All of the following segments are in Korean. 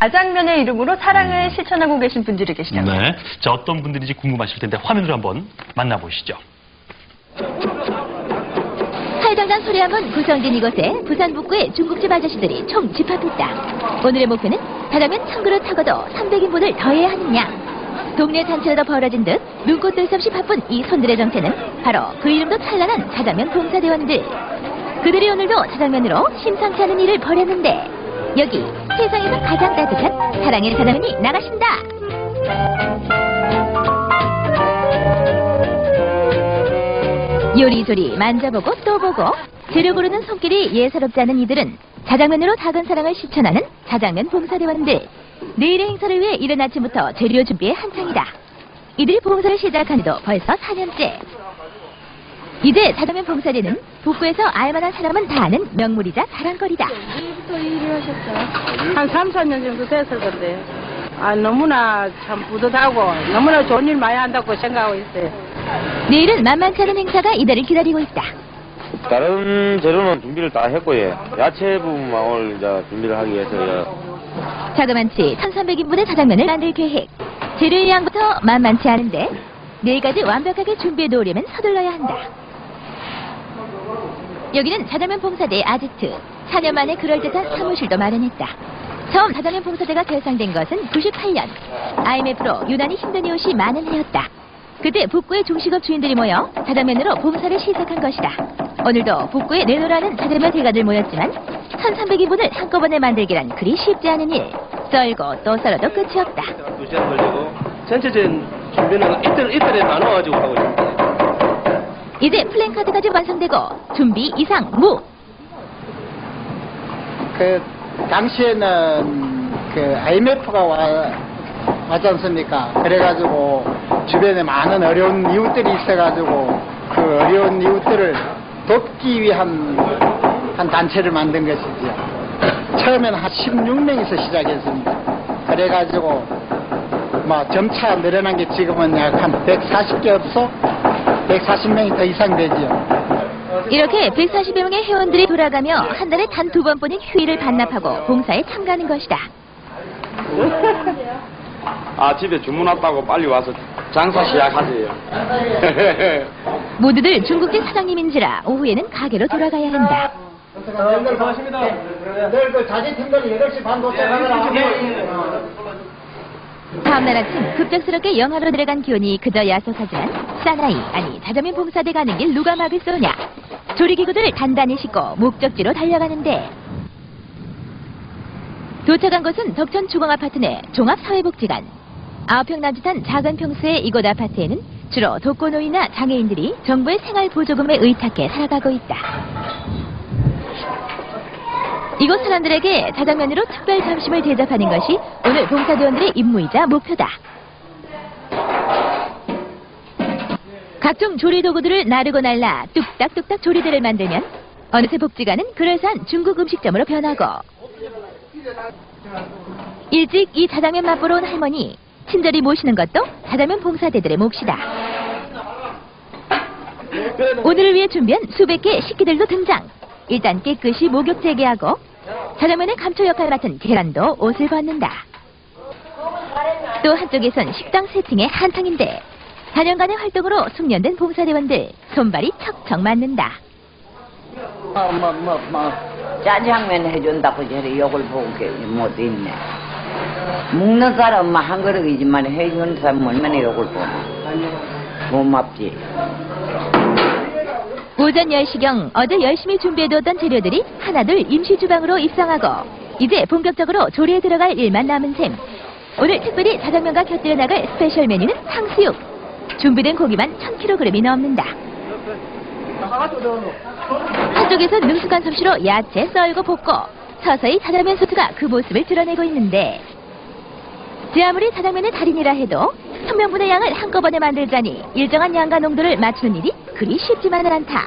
자장면의 이름으로 사랑을 실천하고 계신 분들이 계시다고요. 네. 자, 어떤 분들인지 궁금하실 텐데 화면으로 한번 만나보시죠. 팔당장 소리함은 구성진 이곳에 부산 북구의 중국집 아저씨들이 총 집합했다. 오늘의 목표는 자라면 천 그릇 하고도 300인분을 더해야 하느냐. 동네 단체로도 벌어진 듯 눈꽃 뜰새 없이 바쁜 이 손들의 정체는 바로 그 이름도 찬란한 자장면 봉사대원들. 그들이 오늘도 자장면으로 심상치 않은 일을 벌였는데 여기 세상에서 가장 따뜻한 사랑의 자장면이 나가신다. 요리조리 만져보고 또 보고 재료 고르는 손길이 예사롭지 않은 이들은 자장면으로 작은 사랑을 실천하는 자장면 봉사대원들. 내일의 행사를 위해 이른 아침부터 재료 준비에 한창이다. 이들이 봉사를 시작한 지도 벌써 4년째. 이제 자장면 봉사대는 북구에서 알만한 사람은 다 아는 명물이자 자랑거리다. 언제부터 일을 하셨어요? 한 3, 4년 정도 됐을 건데. 아, 너무나 참 뿌듯하고 너무나 좋은 일 많이 한다고 생각하고 있어요. 내일은 만만치 않은 행사가 이들을 기다리고 있다. 다른 재료는 준비를 다 했고요. 야채 부분만 오늘 이제 준비를 하기 위해서요. 자그만치 1300인분의 자장면을 만들 계획. 재료의 양부터 만만치 않은데 내일까지 완벽하게 준비해 놓으려면 서둘러야 한다. 여기는 자장면 봉사대 아지트. 4년 만에 그럴듯한 사무실도 마련했다. 처음 자장면 봉사대가 결성된 것은 98년. IMF로 유난히 힘든 이웃이 많은 해였다. 그때 북구의 중식업 주인들이 모여 자장면으로 봉사를 시작한 것이다. 오늘도 북구에 내놓으라는 자장면 대가들 모였지만 1300인분을 한꺼번에 만들기란 그리 쉽지 않은 일. 썰고 또 썰어도 끝이 없다. 전체적인 준비는 이틀 이틀에 나눠가지고 하고 있습니다. 이제 플랜카드까지 완성되고 준비 이상 무. 그 당시에는 그 IMF가 와, 왔지 않습니까? 그래가지고 주변에 많은 어려운 이웃들이 있어가지고 그 어려운 이웃들을 돕기 위한 한 단체를 만든 것이죠. 처음에는 한 16명에서 시작했습니다. 그래가지고 뭐 점차 늘어난 게 지금은 약 한 140개 없어 140명이 더 이상 되지요. 이렇게 140여 명의 회원들이 돌아가며 한 달에 단 두 번뿐인 휴일을 반납하고 봉사에 참가하는 것이다. 아, 집에 주문 왔다고 빨리 와서 장사 시작하세요. 모두들 중국집 사장님인지라 오후에는 가게로 돌아가야 한다. 내일 그 자기 팀들이 8시 반 도착하더라. 다음날 아침 급작스럽게 영하로 내려간 기온이 그저 야속하지만 사나이 아니 자자면 봉사대 가는 길 누가 막을 쏘냐. 조리기구들을 단단히 싣고 목적지로 달려가는데 도착한 곳은 덕천 주공아파트 내 종합사회복지관 아홉 평 남짓한 작은 평수의 이곳 아파트에는 주로 독거노인이나 장애인들이 정부의 생활보조금에 의탁해 살아가고 있다 이곳 사람들에게 자장면으로 특별 점심을 대접하는 것이 오늘 봉사대원들의 임무이자 목표다. 각종 조리 도구들을 나르고 날라 뚝딱뚝딱 조리대를 만들면 어느새 복지관은 그럴싸한 중국 음식점으로 변하고 일찍 이 자장면 맛보러 온 할머니 친절히 모시는 것도 자장면 봉사대들의 몫이다. 오늘을 위해 준비한 수백 개의 식기들도 등장. 일단 깨끗이 목욕 재개하고 자장면의 감초 역할을 맡은 계란도 옷을 벗는다. 또 한쪽에선 식당 세팅에 한창인데 4년간의 활동으로 숙련된 봉사대원들 손발이 척척 맞는다. 뭐, 뭐, 뭐, 뭐, 짜장면 해준다고 저래 욕을 보고 못 있네. 먹는 사람은 한 그릇이지만 해주는 사람은 얼마나 욕을 보나. 고맙지. 오전 10시경 어제 열심히 준비해두었던 재료들이 하나둘 임시 주방으로 입성하고 이제 본격적으로 조리에 들어갈 일만 남은 셈. 오늘 특별히 자장면과 곁들여 나갈 스페셜 메뉴는 탕수육. 준비된 고기만 1000kg이 넘는다. 한쪽에서 능숙한 솜씨로 야채 썰고 볶고 서서히 자장면 소스가 그 모습을 드러내고 있는데 제 아무리 자장면의 달인이라 해도 천명분의 양을 한꺼번에 만들자니 일정한 양과 농도를 맞추는 일이 그리 쉽지만은 않다.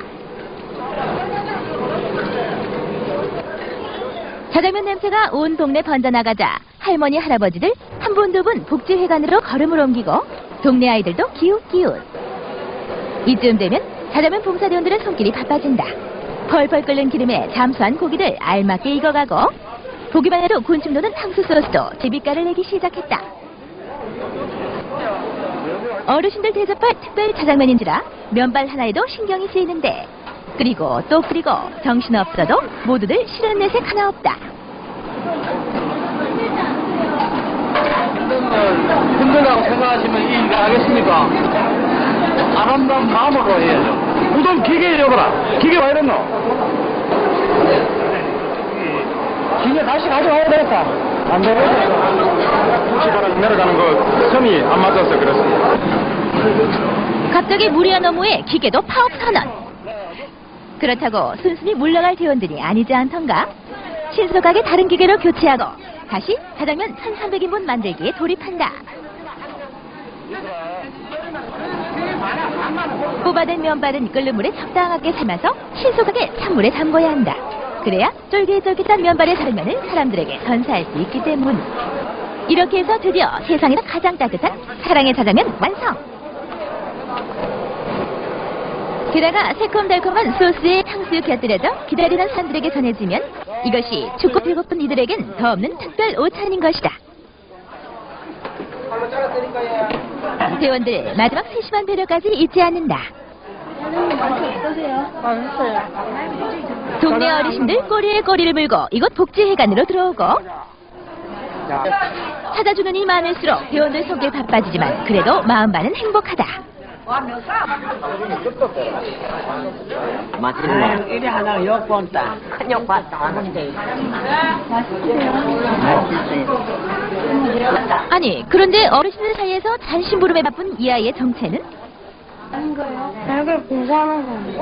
자장면 냄새가 온 동네 번져나가자 할머니 할아버지들 한 분 두 분 복지회관으로 걸음을 옮기고 동네 아이들도 기웃기웃. 이쯤 되면 자장면 봉사대원들의 손길이 바빠진다. 펄펄 끓는 기름에 잠수한 고기를 알맞게 익어가고 보기만 해도 군침 도는 탕수 소스도 제비가를 내기 시작했다. 어르신들 대접할 특별 자장면인지라 면발 하나에도 신경이 쓰이는데 그리고 또 그리고 정신 없어도 모두들 싫은 내색 하나 없다. 힘들다고 생각하시면 이 일을 하겠습니까? 아름다운 마음으로 해야죠. 무덤 기계 잃어버라. 기계 왜 이랬노? 기계 다시 가져와야 되겠다. 안 되겠다. 혹시바람 내려가는 거 선이 안 맞아서 그렇습니다. 갑자기 무리한 업무에 기계도 파업 선언. 그렇다고 순순히 물러갈 대원들이 아니지 않던가? 신속하게 다른 기계로 교체하고 다시 자장면 1300인분 만들기에 돌입한다. 뽑아낸 면발은 끓는 물에 적당하게 삶아서 신속하게 찬물에 담궈야 한다. 그래야 쫄깃쫄깃한 면발의 자장면을 사람들에게 전사할 수 있기 때문. 이렇게 해서 드디어 세상에서 가장 따뜻한 사랑의 자장면 완성! 게다가 새콤달콤한 소스에 탕수육 곁들여져 기다리는 사람들에게 전해지면 이것이 죽고 배고픈 이들에겐 더 없는 특별 오찬인 것이다. 대원들 마지막 세심한 배려까지 잊지 않는다. 동네 어르신들 꼬리에 꼬리를 물고 이곳 복지회관으로 들어오고 찾아주는 이 많을수록 대원들 속일 바빠지지만 그래도 마음만은 행복하다. 맛있네. 이리 하나 욕본다. 큰 욕 봤다. 하는데. 아니 그런데 어르신들 사이에서 잔심부름에 바쁜 이 아이의 정체는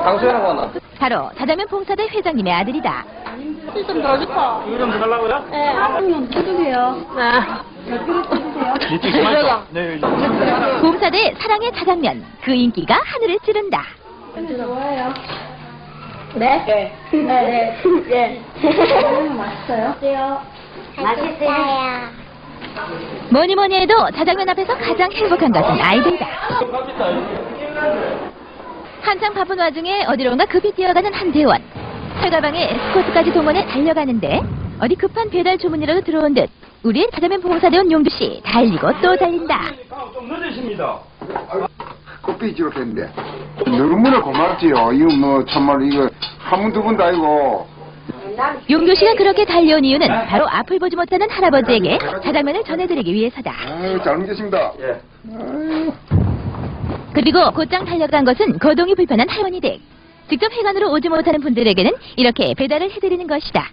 당수연하고 하나. 바로 자장면 봉사대 회장님의 아들이다. 일찍 그만둬. 네. 봉사대 사랑의 자장면. 그 인기가 하늘을 찌른다. 뭐니 뭐니 해도 자장면 앞에서 가장 행복한 것은 아이들이다. 한창 바쁜 와중에 어디론가 급히 뛰어가는 한 대원. 철가방에 스코트까지 동원해 달려가는데 어디 급한 배달 주문이라도 들어온 듯 우리의 자장면 봉사대원 용두 씨 달리고 또 달린다. 좀 늦으십니다. 커피 지었겠는데 너무나 고맙지요. 이거 뭐 정말 이거 한번두 번도 아니고 용두 씨가 그렇게 달려온 이유는 바로 앞을 보지 못하는 할아버지에게 자장면을 전해드리기 위해서다. 아유 잘 먹겠습니다. 예. 아유. 그리고 곧장 달려간 것은 거동이 불편한 할머니들. 직접 회관으로 오지 못하는 분들에게는 이렇게 배달을 해드리는 것이다.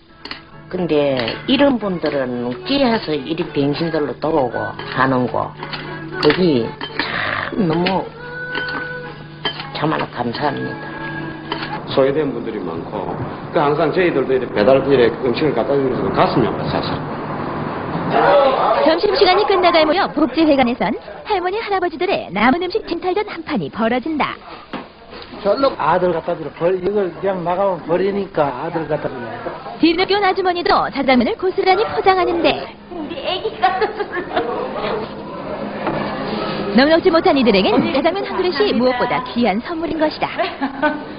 근데 이런 분들은 끼해서 이리 병신들로 떠오고 하는 거 그게 참 너무 참말로 감사합니다. 소외된 분들이 많고 그 항상 저희들도 이렇게 배달길에 음식을 갖다 주면서 가슴이 아파 사실. 점심시간이 끝나갈 무렵 복지회관에선 할머니 할아버지들의 남은 음식 쟁탈전 한 판이 벌어진다. 아들 갖다 주러 버 이걸 그냥 나가면 버리니까 아들 갖다 주려. 뒤늦게 온 아주머니도 자장면을 고스란히 포장하는데 우리 애기가 넉넉지 못한 이들에겐 자장면 한 그릇이 무엇보다 귀한 선물인 것이다.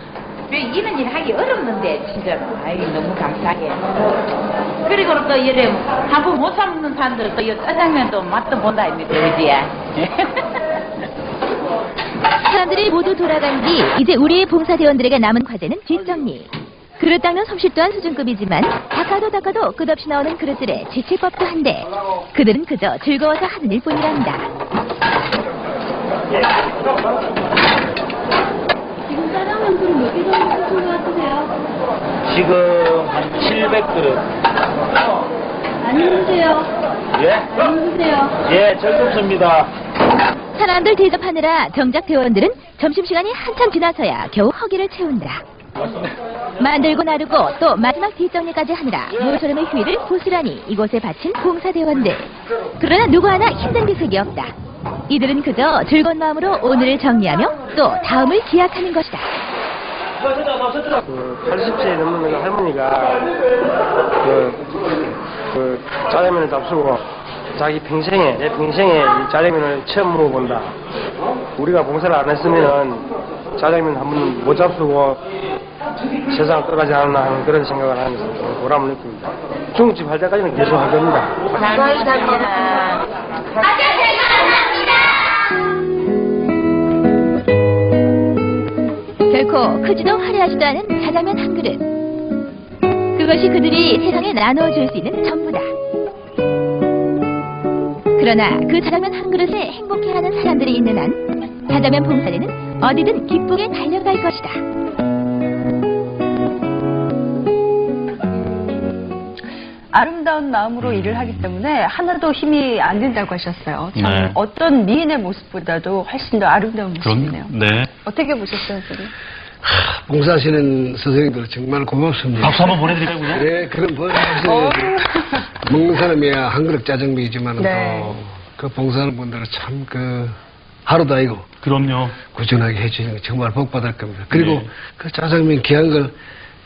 왜 이런 일 하기 어렵는데 진짜로 아이 너무 감사해 그리고 또 이래 한국 못 사먹는 사람들 또이 짜장면도 맛도 본다 아닙니까 그지 사람들이 모두 돌아간 뒤 이제 우리 봉사대원들에게 남은 과제는 뒷정리. 그릇 닦는 솜씨 또한 수준급이지만 닦아도 닦아도 끝없이 나오는 그릇들에 지칠 법도 한데 그들은 그저 즐거워서 하는 일뿐이란다. 지금 한 700그릇. 안 힘드세요? 예? 안 힘드세요? 예, 즐겁습니다. 사람들 대접하느라 정작 대원들은 점심시간이 한참 지나서야 겨우 허기를 채운다. 만들고 나르고 또 마지막 뒷정리까지 하느라 모처럼의 휴일을 고스란히 이곳에 바친 봉사대원들. 그러나 누구 하나 힘든 기색이 없다. 이들은 그저 즐거운 마음으로 오늘을 정리하며 또 다음을 기약하는 것이다. 그 80세 넘는 그 할머니가 그, 그 짜장면을 잡수고 자기 평생에 내 평생에 이 짜장면을 처음 먹어본다. 우리가 봉사를 안 했으면은 짜장면 한 번 못 잡수고 세상 떠가지 않았나 하는 그런 생각을 하면서 보람을 느낍니다. 중국집 할 때까지는 계속 할 겁니다. 결코 크지도 화려하지도 않은 자자면 한 그릇. 그것이 그들이 세상에 나누어줄 수 있는 전부다. 그러나 그 자자면 한 그릇에 행복해하는 사람들이 있는 한 자자면 봉사대는 어디든 기쁘게 달려갈 것이다. 아름다운 마음으로 일을 하기 때문에 하나도 힘이 안 든다고 하셨어요. 참 네. 어떤 미인의 모습보다도 훨씬 더 아름다운 모습이네요. 그럼, 네. 어떻게 보셨어요, 선생님? 봉사하시는 선생님들 정말 고맙습니다. 박수 한번 보내드릴까요, 그냥? 네, 그런 봉사하시는 먹는 사람이야 한 그릇 짜장면이지만 네. 또그 봉사하는 분들은 참 그 하루도 아니고 그럼요. 꾸준하게 해주시는 거 정말 복 받을 겁니다. 그리고 네. 그 짜장면 귀한 걸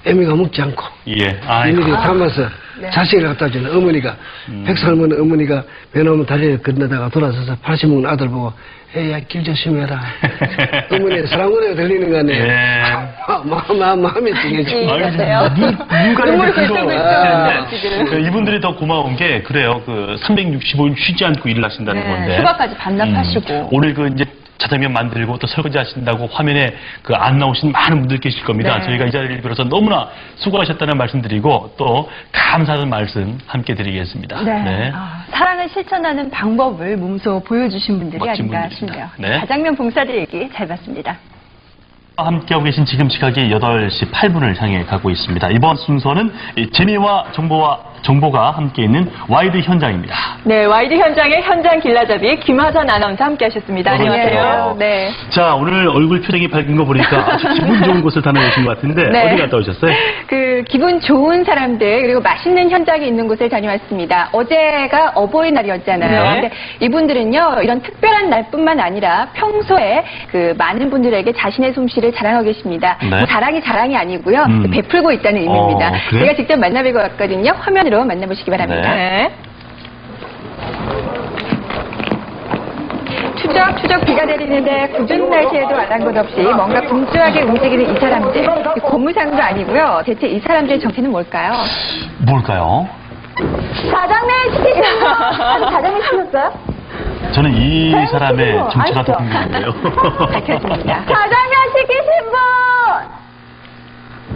애미가 먹지 않고 예. 아이고. 일일이 담아서 네. 자식을 갖다 주는 어머니가 음. 백살먹는 어머니가 배나무 다리를 건너다가 돌아서서 80 먹는 아들 보고 애야 길 조심해라 어머니의 사랑원에 들리는 거 아니에요 예. 마, 마, 마음이 찡해져 아유, 눈, 눈가에 눈물이 긁어 글썽글썽 지는데 지금. 그 이분들이 더 고마운 게 그래요. 그 365일 쉬지 않고 일을 하신다는 네, 건데. 휴가까지 반납하시고. 음, 오늘 그 이제 자장면 만들고 또 설거지 하신다고 화면에 그 안 나오신 많은 분들 계실 겁니다. 네. 저희가 이 자리를 빌어서 너무나 수고하셨다는 말씀 드리고 또 감사하는 말씀 함께 드리겠습니다. 네. 아, 사랑을 실천하는 방법을 몸소 보여주신 분들이 아닌가. 싶네요. 네. 자장면 봉사들 얘기 잘 봤습니다. 함께하고 계신 지금 시각이 8시 8분을 향해 가고 있습니다. 이번 순서는 이 재미와 정보와 정보가 함께 있는 와이드 현장입니다. 네, 와이드 현장의 현장 길라잡이 김하선 아나운서 함께 하셨습니다. 안녕하세요. 네. 자, 오늘 얼굴 표정이 밝은 거 보니까 아주 기분 좋은 곳을 다녀오신 것 같은데 네. 어디 갔다 오셨어요? 그 기분 좋은 사람들 그리고 맛있는 현장이 있는 곳을 다녀왔습니다. 어제가 어버이날이었잖아요. 네. 근데 이분들은요 이런 특별한 날뿐만 아니라 평소에 그 많은 분들에게 자신의 솜씨를 자랑하고 계십니다. 네. 뭐 자랑이 자랑이 아니고요 음. 베풀고 있다는 의미입니다. 어, 그래요? 제가 직접 만나뵈고 왔거든요. 화면 으로 만나보시기 바랍니다. 네. 추적 추적 비가 내리는데 궂은 날씨에도 아랑곳 없이 뭔가 분주하게 움직이는 이 사람들 고무상도 아니고요. 대체 이 사람들의 정체는 뭘까요? 뭘까요? 시키시는 분! 자장면 시켰어요? 저는 이 네, 사람의? 정체가 더? 궁금한데요. 밝혀집니다. 분!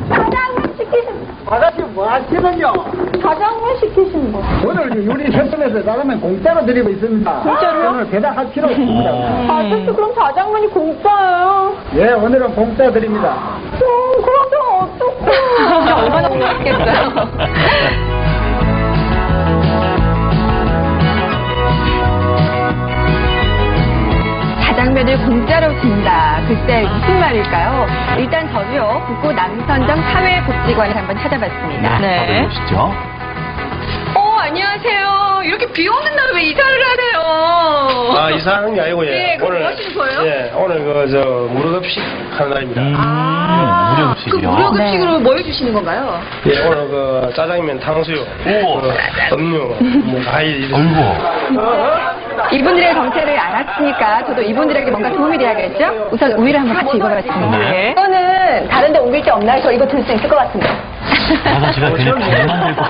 자장면 시키신 분! 아가씨 뭐 하시는요? 자장면 시키신 분! 오늘 요리 세션에서 짜장면 공짜로 드리고 있습니다. 공짜로요? 오늘 배달할 필요 없습니다. 어. 아저씨 그럼 자장면이 공짜예요? 예, 오늘은 공짜 드립니다. 음, 그럼 저 어떡해. 진짜 얼마나 고맙겠어요. 자장면을 공짜로 준다. 글쎄 무슨 말일까요? 일단 저도요 북구 남선정 사회복지관을 한번 찾아봤습니다. 네. 다들 오시죠. 어 안녕하세요. 이렇게 비 오는 날 왜 이사를 하세요? 아, 이사하는 게 아니고, 예. 네, 그럼 뭐 하시는 거예요? 예, 오늘 그, 저, 무료급식 하는 날입니다. 음, 그 무료급식이요. 무료급식으로 뭘 주시는 건가요? 예, 오늘 그, 짜장면, 탕수육, 오. 그, 음료, 뭐, 과일, 이런. 어이구. 이분들의 정체를 알았으니까 저도 이분들에게 뭔가 도움이 돼야겠죠? 우선 우유를 한번 같이 익어봤습니다. 네. 이거는 다른 데 옮길 데 없나요? 저 이거 들 수 있을 것 같은데. 아가씨가 괜히 잘 만들고.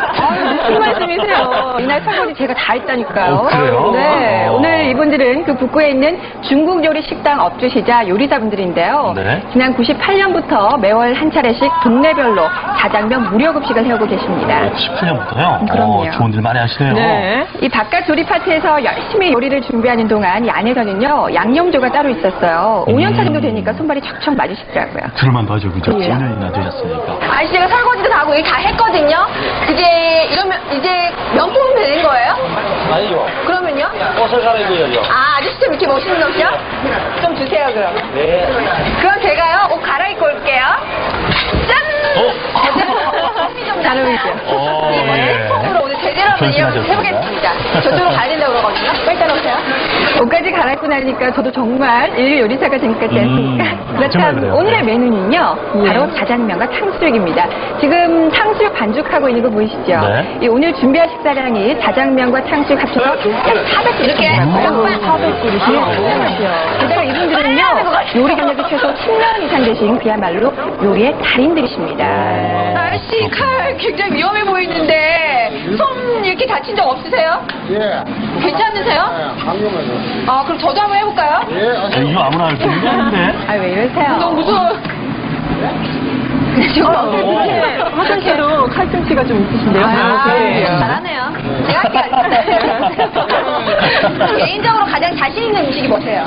무슨 말씀이세요? 이날 설거지 제가 다 했다니까요. 어, 그래요? 네. 어. 오늘 이분들은 그 북구에 있는 중국 요리 식당 업주시자 요리사분들인데요. 네. 지난 98년부터 매월 한 차례씩 동네별로 자장면 무료 급식을 해오고 계십니다. 18년부터요? 그럼요. 어, 좋은 일 많이 하시네요. 이 바깥 조리 파트에서 열심히 요리를 준비하는 동안 이 안에서는요 양념조가 따로 있었어요. 5년 차 정도 되니까 손발이 척척 맞으시더라고요. 그럴만도 하죠, 그죠? 예. 5년이나 되셨으니까. 아저씨 제가 설거지도 다 하고 일다 했거든요. 이제 이러면 이제 명품은 되는 거예요? 아니요. 그러면요? 옷을 갈아입어야죠. 아 아저씨 좀 이렇게 멋있는 옷이요? 좀 주세요 그럼. 네. 그럼 제가요 옷 갈아입고 올게요. 짠! 좀 잘 어울리죠? 어, 네. 예. 처음으로 오늘 제대로 한번. 이야기 해보겠습니다. 저쪽으로 가야 된다고 그러거든요. 빨리 따라오세요. 옷까지 갈아입고 나니까 저도 정말 일일 요리사가 된 것 같지 않습니까? 음, 그렇다면 그래요. 오늘의 메뉴는요. 바로 자장면과 탕수육입니다. 지금 탕수육 반죽하고 있는 거 보이시죠? 네. 이 오늘 준비할 식사량이 자장면과 탕수육 합쳐서 약 400그릇 이렇게 음. 400그릇이요. 게다가 이분들은요. 요리 경력이 최소 10년 이상 되신 그야말로 요리의 달인들이십니다. 아저씨 칼 굉장히 위험해 보이는데 손 이렇게 다친 적 없으세요? 예. 괜찮으세요? 예, 방금은. 아, 그럼 저도 한번 해볼까요? 예, 야, 이거 아무나 할 수 있는 게 아닌데. 아, 왜 이러세요? 너무 무서워. 지금 화장실로 칼꿈치가 좀 있으신데요? 아, 네. 잘하네요. 내가 할게요. 개인적으로 가장 자신 있는 음식이 뭐세요?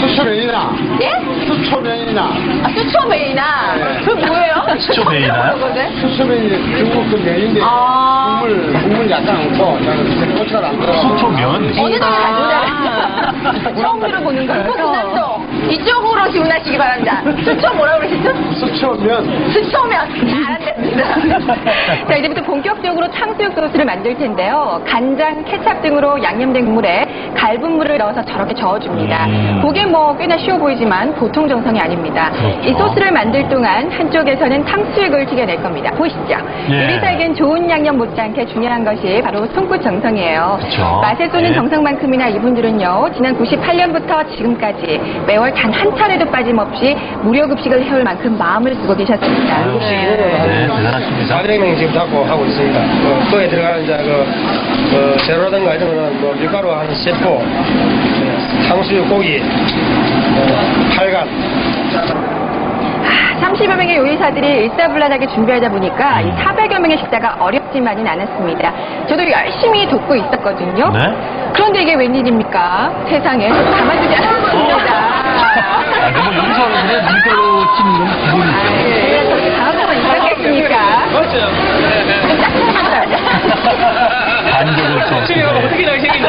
수초면이나, 예? 수초면이나, 아, 수초메이나. 그 뭐예요? 수초메이나요? 그거네? 수초면이 중국 그 면인데, 아. 국물, 국물 약간 않고, 나는 고추가 안 들어가고. 수초면. 어느 정도 가져다 처음 들어보는 거예요. 이쪽으로 기운하시기 바랍니다. 수초 뭐라 그러시죠? 수초면. 수초면 잘한답니다. 자 이제부터 본격적으로 탕수육 소스를 만들 텐데요. 간장, 케찹 등으로 양념된 국물에 갈분 물을 넣어서 저렇게 저어줍니다. 음. 보기엔 뭐 꽤나 쉬워 보이지만 보통 정성이 아닙니다. 그렇죠. 이 소스를 만들 동안 한쪽에서는 탕수육을 튀겨낼 겁니다. 보시죠. 예. 요리사에겐 좋은 양념 못지않게 중요한 것이 바로 손끝 정성이에요. 그쵸. 맛에 쏘는 예. 정성만큼이나 이분들은요, 지난 98년부터 지금까지 매월 단 한 차례도 빠짐없이 무료 급식을 해올 만큼 마음을 쓰고 계셨습니다. 아유, 네, 대단하십니다. 자랭이 지금 잡고 하고 있습니다. 그, 거기에 들어가는 이제 그, 그 재료라든가 이런 거는 뭐 밀가루 한 세포, 네, 탕수육 고기, 어, 팔간, 30여 명의 요리사들이 일사불란하게 준비하다 보니까 이 400여 명의 식사가 어렵지만은 않았습니다. 저도 열심히 돕고 있었거든요. 네? 그런데 이게 웬일입니까? 세상에 가만두지 않을 겁니다. 아, 뭐 여기서 그냥 밀가루 치는 건 기본이죠. 있었겠습니까? 좀 딱딱하다. 반격을 좀. 어떻게 나생긴다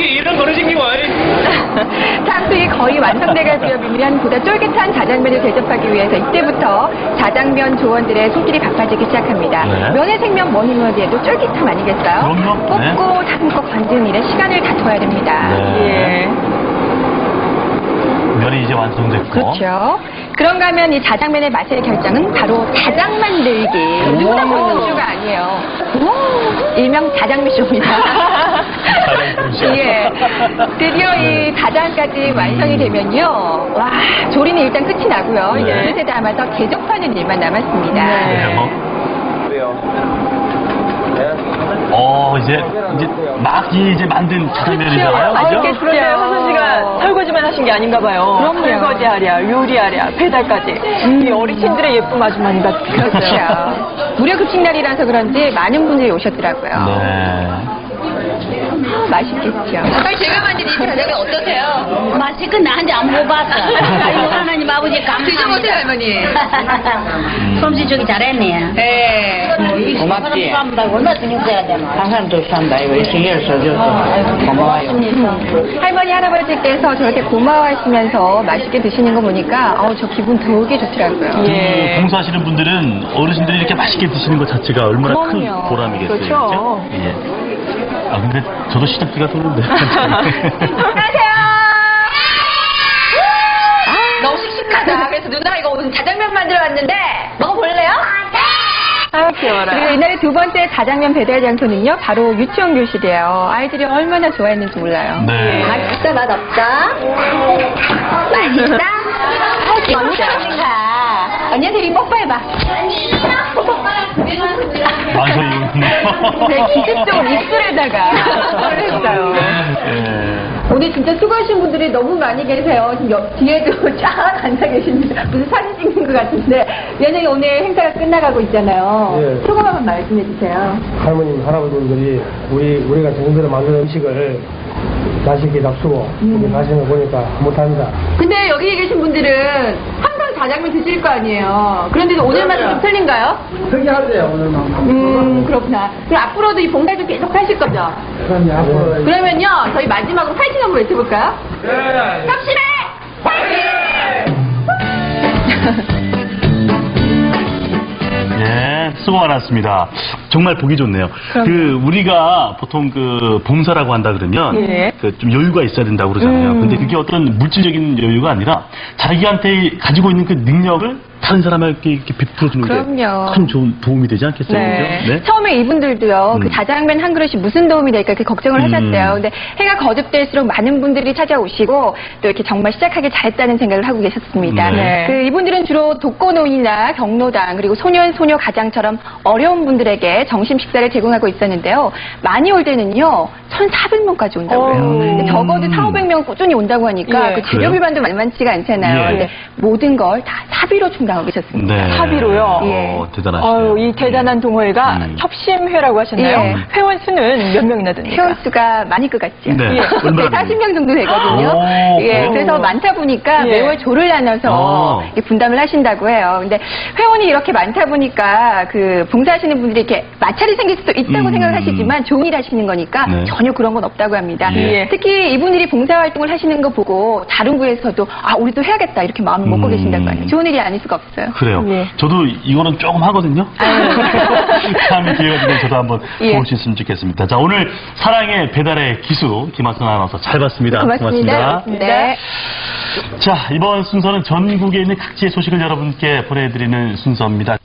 이런 버릇 생기고 탕수육이 거의 완성돼가기면 보다 쫄깃한 자장면을 대접하기 위해서 이때부터 자장면 조원들의 손길이 바빠지기 시작합니다. 네. 면의 생명 뭐니 뭐니 해도 쫄깃함 아니겠어요? 그럼요. 네. 볶고 담고 건지는 일에 시간을 다퉈야 됩니다. 네. 예. 면이 이제 완성됐고. 그렇죠. 그런가 하면 이 자장면의 맛의 결정은 바로 자장 만들기. 누구나 보는 쇼가 아니에요. 일명 자장미 쇼입니다. 자장미쇼. 예. 드디어 이 자장까지 완성이 되면요. 와, 조리는 일단 끝이 나고요. 이제 네. 그릇에 담아서 개족하는 일만 남았습니다. 그래요. 어, 이제, 이제 막 이제 만든 자장면이잖아요. 그죠? 그런데 허선 씨가 설거지만 하신 게 아닌가 봐요. 그럼요. 설거지 하랴, 요리 하랴, 배달까지. 이 어르신들의 예쁨 아주머니가 그렇죠. 무료 급식 날이라서 그런지 많은 분들이 오셨더라고요. 네. 맛있겠죠. 아까 제가 만든 이 자장면 어떠세요? 맛있고 나한테 안 먹어봤어. 아이고, 하나님 아버지 감사합니다. 드셔보세요, 할머니. 솜씨 저기 잘했네. 네. 고맙지. 얼마 써야 되나? 항상 더 산다. 이거 신경 써줘서 고마워요. 할머니, 할아버지께서 저렇게 고마워하시면서 맛있게 드시는 거 보니까 어우, 저 기분 되게 좋더라고요. 그 봉사하시는 분들은 어르신들이 이렇게 맛있게 드시는 것 자체가 얼마나 큰 그럼요. 보람이겠어요. 그렇죠. 그죠? 예. 아, 근데 저도 시작기가 도는데. 안녕하세요. 아, 너무 씩씩하다. 그래서 누나가 이거 오늘 자장면 만들어 왔는데 먹어볼래요? 아유, 귀여워라. 그리고 옛날에 두 번째 자장면 배달 장소는요, 바로 유치원 교실이에요. 아이들이 얼마나 좋아했는지 몰라요. 네. 맛있다, 맛없다. 맛있다. 너무 잘하는가. 언니한테 이 뽀뽀해봐. 제 기습적으로 입술에다가 했어요. 예. 오늘 진짜 수고하신 분들이 너무 많이 계세요. 지금 옆, 뒤에도 쫙 앉아 계십니다. 무슨 사진 찍는 것 같은데. 왜냐면 오늘 행사가 끝나가고 있잖아요. 예. 소감 한번 말씀해 주세요. 할머님, 할아버님들이 우리, 우리가 정성들여 만든 음식을 맛있게 잡수고 가시는 거 보니까 못합니다. 근데 여기 계신 분들은 자장면 드실 거 아니에요. 그런데도 오늘만 좀 틀린가요? 특이하세요, 오늘만. 음, 그렇구나. 그럼 앞으로도 이 봉사를 좀 계속 하실 거죠? 그럼 앞으로. 그러면요, 저희 마지막으로 파이팅 한번 외쳐볼까요? 네. 섭실해! 예, 수고 많았습니다. 정말 보기 좋네요. 그 우리가 보통 그 봉사라고 한다 그러면 예. 그 좀 여유가 있어야 된다고 그러잖아요. 음. 근데 그게 어떤 물질적인 여유가 아니라 자기한테 가지고 있는 그 능력을 다른 사람에게 이렇게 베풀어주는 그럼요. 게큰 좋은 도움이 되지 않겠어요? 네. 그죠? 네. 처음에 이분들도요, 음. 그 자장면 한 그릇이 무슨 도움이 될까 이렇게 걱정을 음. 하셨대요. 근데 해가 거듭될수록 많은 분들이 찾아오시고 또 이렇게 정말 시작하기 잘했다는 생각을 하고 계셨습니다. 네. 그 이분들은 주로 독거노인이나 경로당 그리고 소년 소녀 가장처럼 어려운 분들에게 점심 식사를 제공하고 있었는데요. 많이 올 때는요, 1,400명까지 온다고. 오. 근데 적어도 4, 500명 꾸준히 온다고 하니까 예. 그 재료 비만도 만만치가 않잖아요. 예. 근데 모든 걸 다 사비로 충당 하고 계셨습니다. 네. 사비로요? 예. 어, 대단하시네요. 아유, 이 대단한 동호회가 음. 협심회라고 하셨나요? 예. 회원 수는 몇 명이나 됩니까? 회원 수가 많이 것 같죠. 네. 예. 얼마나 40명 정도 되거든요. 오, 예, 그래요? 그래서 많다 보니까 예. 매월 조를 나눠서 어. 이렇게 분담을 하신다고 해요. 근데 회원이 이렇게 많다 보니까 그 봉사하시는 분들이 이렇게 마찰이 생길 수도 있다고 음. 생각을 하시지만 좋은 일 하시는 거니까 네. 전혀 그런 건 없다고 합니다. 예. 특히 이분들이 봉사 활동을 하시는 거 보고 다른 구에서도 아, 우리도 해야겠다 이렇게 마음을 먹고 음. 계신다고 하네요. 좋은 일이 아닐 수가 없 어요. 그래요. 예. 저도 이거는 조금 하거든요. 다음에 기회가 되면 저도 한번 예. 볼수 있으면 좋겠습니다. 자, 오늘 사랑의 배달의 기수 김학성 아나운서 잘 봤습니다. 고맙습니다. 네. 자, 이번 순서는 전국에 있는 각지의 소식을 여러분께 보내드리는 순서입니다.